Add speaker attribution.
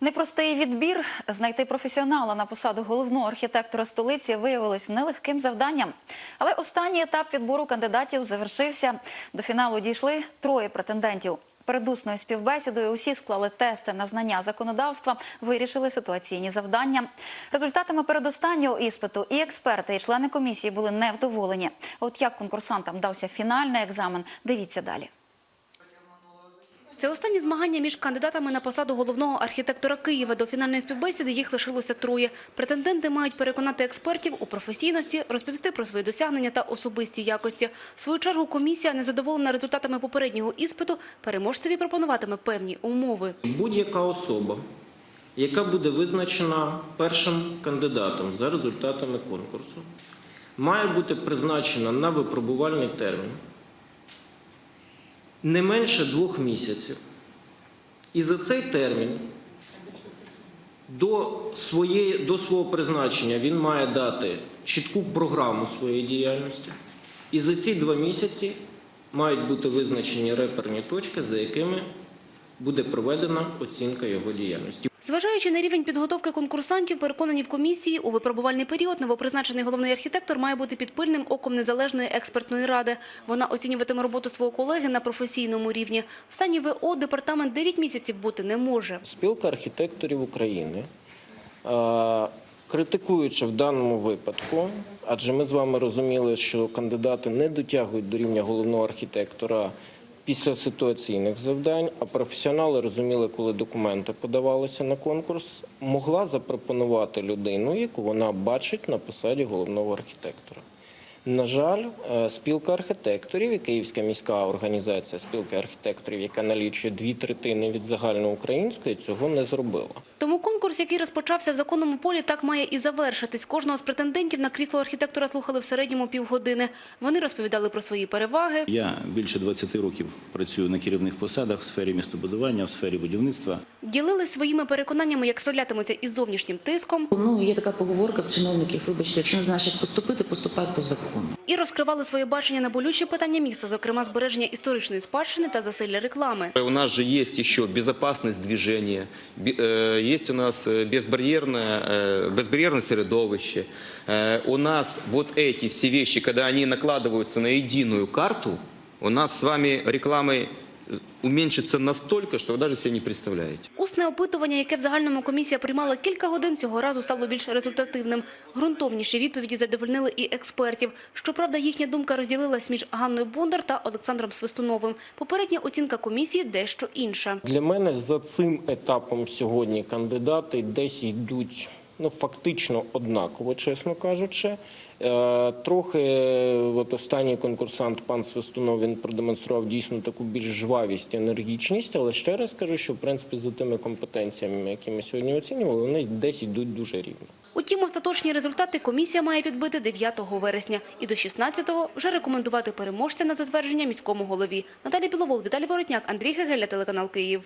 Speaker 1: Непростий відбір знайти професіонала на посаду головного архітектора столиці виявилось нелегким завданням. Але останній етап відбору кандидатів завершився. До фіналу дійшли троє претендентів. Перед усною співбесідою усі склали тести на знання законодавства, вирішили ситуаційні завдання. Результатами передостаннього іспиту і експерти, і члени комісії були невдоволені. От як конкурсантам дався фінальний екзамен, дивіться далі.
Speaker 2: Це останні змагання між кандидатами на посаду головного архітектора Києва. До фінальної співбесіди їх лишилося троє. Претенденти мають переконати експертів у професійності, розповісти про свої досягнення та особисті якості. В свою чергу комісія, незадоволена результатами попереднього іспиту, переможцеві пропонуватиме певні умови.
Speaker 3: Будь-яка особа, яка буде визначена першим кандидатом за результатами конкурсу, має бути призначена на випробувальний термін не менше двох місяців. І за цей термін до, своєї, до свого призначення він має дати чітку програму своєї діяльності. І за ці два місяці мають бути визначені реперні точки, за якими буде проведена оцінка його діяльності.
Speaker 2: Зважаючи на рівень підготовки конкурсантів, переконані в комісії, у випробувальний період новопризначений головний архітектор має бути під пильним оком незалежної експертної ради. Вона оцінюватиме роботу свого колеги на професійному рівні. В стані ВО департамент 9 місяців бути не може.
Speaker 3: Спілка архітекторів України, критикуючи в даному випадку, адже ми з вами розуміли, що кандидати не дотягують до рівня головного архітектора після ситуаційних завдань, а професіонали розуміли, коли документи подавалися на конкурс, могла запропонувати людину, яку вона бачить на посаді головного архітектора. На жаль, е, спілка архітекторів і Київська міська організація спілки архітекторів, яка налічує дві третини від загальноукраїнської, цього не зробила.
Speaker 2: Тому конкурс, який розпочався в законному полі, так має і завершитись. Кожного з претендентів на крісло архітектора слухали в середньому півгодини. Вони розповідали про свої переваги,
Speaker 4: Я більше 20 років працюю на керівних посадах в сфері містобудування, в сфері будівництва.
Speaker 2: ділились своїми переконаннями, як справлятимуться із зовнішнім тиском,
Speaker 5: Ну, є така поговорка в чиновників, вибачте, якщо не знаєш, як поступити, поступай по закону.
Speaker 2: і розкривали своє бачення на болючі питання міста, зокрема збереження історичної спадщини та засилля реклами.
Speaker 6: У нас же есть еще безопасность движения, бе- э, у нас э, безбарьерное, э, безбарьерное средовище. Э, У нас вот эти все вещи, когда они накладываются на единую карту, у нас с вами рекламой уменьшится настолько, что вы даже себе не представляете.
Speaker 2: Усне опитування, яке в загальному комісія приймала кілька годин, цього разу стало більш результативним. Грунтовніші відповіді задовольнили і експертів. Щоправда, їхня думка розділилась між Ганною Бондар та Олександром Свистуновим. Попередня оцінка комісії дещо інша.
Speaker 3: Для мене за цим етапом сьогодні кандидати десь йдуть ну, фактично однаково, чесно кажучи. Е, Трохи е, от останній конкурсант пан Свистунов він продемонстрував дійсно таку більш жвавість, енергічність, але ще раз кажу, що в принципі за тими компетенціями, які ми сьогодні оцінювали, вони десь йдуть дуже рівно.
Speaker 2: Утім, остаточні результати комісія має підбити 9 вересня і до 16-го вже рекомендувати переможця на затвердження міському голові. Наталі Біловол, Віталій Воротняк, Андрій Гегеля, телеканал Київ.